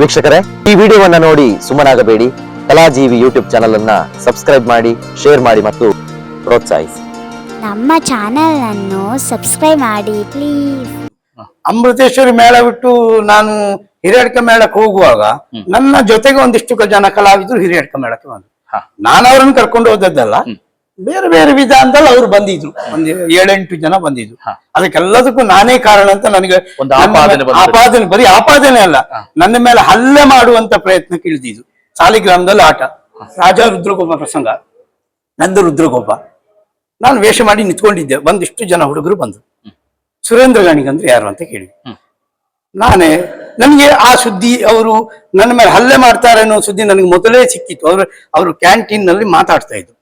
ವೀಕ್ಷಕರೇ ಈ ವಿಡಿಯೋವನ್ನ ನೋಡಿ ಸುಮ್ಮನಾಗಬೇಡಿ. ಕಲಾಜೀವಿ ಯೂಟ್ಯೂಬ್ ಚಾನಲ್ ಅನ್ನ ಸಬ್ಸ್ಕ್ರೈಬ್ ಮಾಡಿ ಶೇರ್ ಮಾಡಿ ಮತ್ತು ಪ್ರೋತ್ಸಾಹಿಸಿ. ನಮ್ಮ ಚಾನೆಲ್ ಅನ್ನು ಸಬ್ಸ್ಕ್ರೈಬ್ ಮಾಡಿ ಪ್ಲೀಸ್ ಅಮೃತೇಶ್ವರಿ ಮೇಳ ಬಿಟ್ಟು ನಾನು ಹಿರಿಯಡ್ಕ ಮೇಳಕ್ಕೆ ಹೋಗುವಾಗ ನನ್ನ ಜೊತೆಗೆ ಒಂದಿಷ್ಟು ಜನ ಕಲಾವಿದರು ಹಿರಿಯಡ್ಕ ಮೇಳಕ್ಕೆ ಬಂದ್ರು. ನಾನು ಅವರನ್ನು ಕರ್ಕೊಂಡು ಹೋದದ್ದಲ್ಲ. ಬೇರೆ ಬೇರೆ ವಿಧಾನದಲ್ಲಿ ಅವ್ರು ಬಂದಿದ್ರು. ಒಂದು ಏಳೆಂಟು ಜನ ಬಂದಿದ್ರು. ಅದಕ್ಕೆಲ್ಲದಕ್ಕೂ ನಾನೇ ಕಾರಣ ಅಂತ ನನಗೆ ಒಂದು ಆಪಾದನೆ ಬರೀ ಆಪಾದನೆ ಅಲ್ಲ. ನನ್ನ ಮೇಲೆ ಹಲ್ಲೆ ಮಾಡುವಂತ ಪ್ರಯತ್ನಕ್ಕೆ ಇಳಿದಿದ್ದು. ಸಾಲಿಗ್ರಾಮದಲ್ಲಿ ಆಟ. ರಾಜ ರುದ್ರಗೋಪ ಪ್ರಸಂಗ. ನಂದ ರುದ್ರಗೋಪ ನಾನು ವೇಷ ಮಾಡಿ ನಿಂತ್ಕೊಂಡಿದ್ದೆ. ಒಂದಿಷ್ಟು ಜನ ಹುಡುಗರು ಬಂದ್ರು. ಸುರೇಂದ್ರ ಗಾಣಿಗಂದ್ರೆ ಯಾರು ಅಂತ ಕೇಳಿ ನಾನೇ ನನಗೆ ಆ ಸುದ್ದಿ ಅವರು ನನ್ನ ಮೇಲೆ ಹಲ್ಲೆ ಮಾಡ್ತಾರೆ ಅನ್ನೋ ಸುದ್ದಿ ನನಗೆ ಮೊದಲೇ ಸಿಕ್ಕಿತ್ತು. ಅವರು ಅವರು ಕ್ಯಾಂಟೀನ್ನಲ್ಲಿ ಮಾತಾಡ್ತಾ ಇದ್ರು.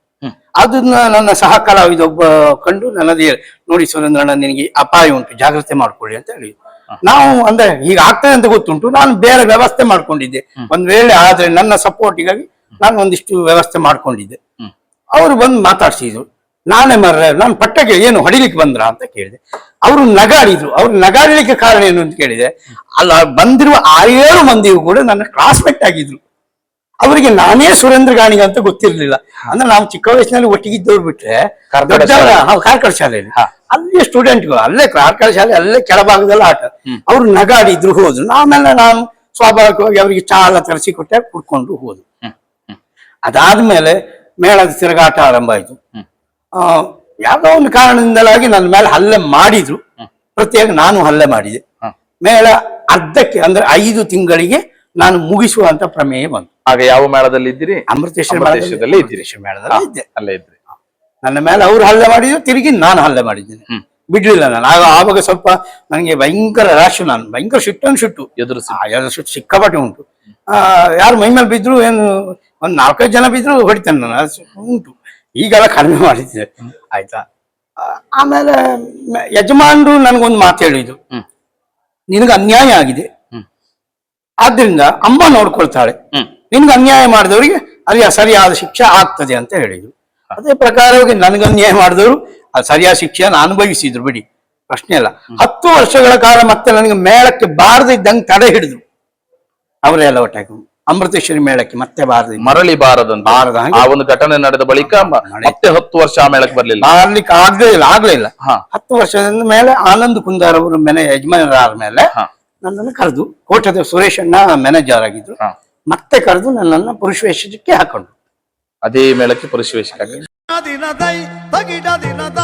ಅದನ್ನ ನನ್ನ ಸಹ ಕಲಾವಿದೊಬ್ಬ ಕಂಡು ನನ್ನದೇ ನೋಡಿ ಸುರೇಂದ್ರಣ್ಣ ನಿನಗೆ ಅಪಾಯ ಉಂಟು ಜಾಗ್ರತೆ ಮಾಡ್ಕೊಳ್ಳಿ ಅಂತ ಹೇಳಿ. ನಾವು ಅಂದ್ರೆ ಈಗ ಆಗ್ತದೆ ಅಂತ ಗೊತ್ತುಂಟು ನಾನು ಬೇರೆ ವ್ಯವಸ್ಥೆ ಮಾಡ್ಕೊಂಡಿದ್ದೆ. ಒಂದ್ ವೇಳೆ ಆದ್ರೆ ನನ್ನ ಸಪೋರ್ಟಿಗಾಗಿ ನಾನು ಒಂದಿಷ್ಟು ವ್ಯವಸ್ಥೆ ಮಾಡ್ಕೊಂಡಿದ್ದೆ. ಅವರು ಬಂದು ಮಾತಾಡ್ಸಿದ್ರು ನಾನೇ ಮರ್ರೆ ನಾನು ಪಟ್ಟಕ್ಕೆ ಏನು ಹೊಡಿಲಿಕ್ಕೆ ಬಂದ್ರ? ಅಂತ ಕೇಳಿದೆ. ಅವರು ನಗಾಡಿದ್ರು ಅವ್ರು ನಗಾಡಲಿಕ್ಕೆ ಕಾರಣ ಏನು ಅಂತ ಕೇಳಿದೆ. ಅಲ್ಲ ಬಂದಿರುವ ಆರೇಳು ಮಂದಿಗೂ ಕೂಡ ನನ್ನ ಕ್ಲಾಸ್ಮೇಟ್ ಆಗಿದ್ರು. ಅವರಿಗೆ ನಾನೇ ಸುರೇಂದ್ರ ಗಾಣಿಗ ಅಂತ ಗೊತ್ತಿರ್ಲಿಲ್ಲ. ಅಂದ್ರೆ ನಾವು ಚಿಕ್ಕ ವಯಸ್ಸಿನಲ್ಲಿ ಒಟ್ಟಿಗಿದ್ದವ್ರು ಬಿಟ್ರೆ ಕಾರ್ಕಳ ಶಾಲೆಯಲ್ಲಿ. ಅಲ್ಲಿ ಸ್ಟೂಡೆಂಟ್ಗಳು ಅಲ್ಲೇ ಕಾರ್ಕಳ ಶಾಲೆ ಅಲ್ಲೇ ಕೆಳಭಾಗದಲ್ಲಿ ಆಟ. ಅವ್ರು ನಗಾಡಿದ್ರು ಹೋದ್ರು. ಆಮೇಲೆ ನಾನು ಸ್ವಾಭಾವಿಕವಾಗಿ ಅವರಿಗೆ ಚಾ ಎಲ್ಲ ತರಿಸಿ ಕೊಟ್ಟೆ ಕುಡ್ಕೊಂಡು ಹೋದ್ರು. ಅದಾದ್ಮೇಲೆ ಮೇಳದ ತಿರುಗಾಟ ಆರಂಭ ಆಯ್ತು. ಆ, ಯಾವ್ದೋ ಒಂದು ಕಾರಣದಿಂದಲಾಗಿ ನನ್ನ ಮೇಲೆ ಹಲ್ಲೆ ಮಾಡಿದ್ರು. ಪ್ರತ್ಯೇಕ ನಾನು ಹಲ್ಲೆ ಮಾಡಿದೆ. ಮೇಳ ಅರ್ಧಕ್ಕೆ ಅಂದ್ರೆ ಐದು ತಿಂಗಳಿಗೆ ನಾನು ಮುಗಿಸುವಂತ ಪ್ರಮೇಯ ಬಂತು. ಆಗ ಯಾವ ಮೇಳದಲ್ಲಿ ಇದ್ದೀರಿ? ಅಮೃತೇಶ್ವರ ಮೇಳದಲ್ಲಿ ಇದ್ದೀರಿ. ಅಮೃತೇಶ್ವರ ಮೇಳದಲ್ಲಿ ಇದ್ದೆ. ಅಲ್ಲೇ ಇದ್ರಿ. ನನ್ನ ಮೇಲೆ ಅವ್ರು ಹಲ್ಲೆ ಮಾಡಿದ್ರು ತಿರುಗಿ ನಾನು ಹಲ್ಲೆ ಮಾಡಿದ್ದೇನೆ. ಬಿಡ್ಲಿಲ್ಲ ನಾನು. ಆಗ ಆವಾಗ ಸ್ವಲ್ಪ ನನಗೆ ಭಯಂಕರ ರಾಶು ನಾನು ಭಯಂಕರ ಸಿಟ್ಟು. ಶಿಟ್ಟು ಎದುರು ಶಿಟ್ಟು ಸಿಕ್ಕಾಪಟ್ಟೆ ಉಂಟು. ಆ, ಯಾರು ಮೈ ಮೇಲೆ ಬಿದ್ರು ಏನು ಒಂದ್ ನಾಲ್ಕೈದು ಜನ ಬಿದ್ರು ಹೊಡಿತೇನೆ ನಾನು. ಉಂಟು. ಈಗೆಲ್ಲ ಕಡಿಮೆ ಮಾಡಿದ್ದೆ ಆಯ್ತಾ? ಆಮೇಲೆ ಯಜಮಾನ್ರು ನನಗೊಂದು ಮಾತು ಹೇಳಿದ್ರು. ನಿನಗೆ ಅನ್ಯಾಯ ಆಗಿದೆ. ಆದ್ರಿಂದ ಅಮ್ಮ ನೋಡ್ಕೊಳ್ತಾಳೆ. ನಿನ್ಗೆ ಅನ್ಯಾಯ ಮಾಡಿದವರಿಗೆ ಅಲ್ಲಿ ಸರಿಯಾದ ಶಿಕ್ಷೆ ಆಗ್ತದೆ ಅಂತ ಹೇಳಿದ್ರು. ಅದೇ ಪ್ರಕಾರವಾಗಿ ನನಗೆ ಅನ್ಯಾಯ ಮಾಡಿದವರು ಅದು ಸರಿಯಾದ ಶಿಕ್ಷೆಯನ್ನು ಅನುಭವಿಸಿದ್ರು ಬಿಡಿ. ಪ್ರಶ್ನೆ ಇಲ್ಲ ಹತ್ತು ವರ್ಷಗಳ ಕಾಲ ಮತ್ತೆ ನನಗೆ ಮೇಳಕ್ಕೆ ಬಾರದಿದ್ದಂಗೆ ತಡೆ ಹಿಡಿದ್ರು. ಅವರೆಲ್ಲ ಒಟ್ಟಾಗಿ. ಅಮೃತೇಶ್ವರಿ ಮೇಳಕ್ಕೆ ಮತ್ತೆ ಬಾರದೆ ಮರಳಿ ಬಾರದ ಬಾರದ ಹಾಗೆ. ಆ ಒಂದು ಘಟನೆ ನಡೆದ ಬಳಿಕ ಮತ್ತೆ ಹತ್ತು ವರ್ಷ ಆ ಮೇಳಕ್ಕೆ ಬರ್ಲಿಲ್ಲ. ಬಾರ್ಲಿಕ್ಕೆ ಆಗ್ಲೇ ಇಲ್ಲ ಆಗ್ಲೇ ಇಲ್ಲ. ಹಾ. ಹತ್ತು ವರ್ಷದ ಮೇಲೆ ಆನಂದ್ ಕುಂದಾರ್ ಅವರು ಮನೆ ಯಜಮಾನರಾದ ಮೇಲೆ ನನ್ನನ್ನು ಕರೆದು ಕೋಟದ ಸುರೇಶ್ ಅಣ್ಣ ಮ್ಯಾನೇಜರ್ ಆಗಿದ್ರು. ಮತ್ತೆ ಕರೆದು ನನ್ನನ್ನು ಪುರುಷವೇಶಕ್ಕೆ ಹಾಕೊಂಡು ಅದೇ ಮೇಳಕ್ಕೆ ಪುರುಷವೇಶ ದಿನದೈ ತಗಿಡ ದಿನದ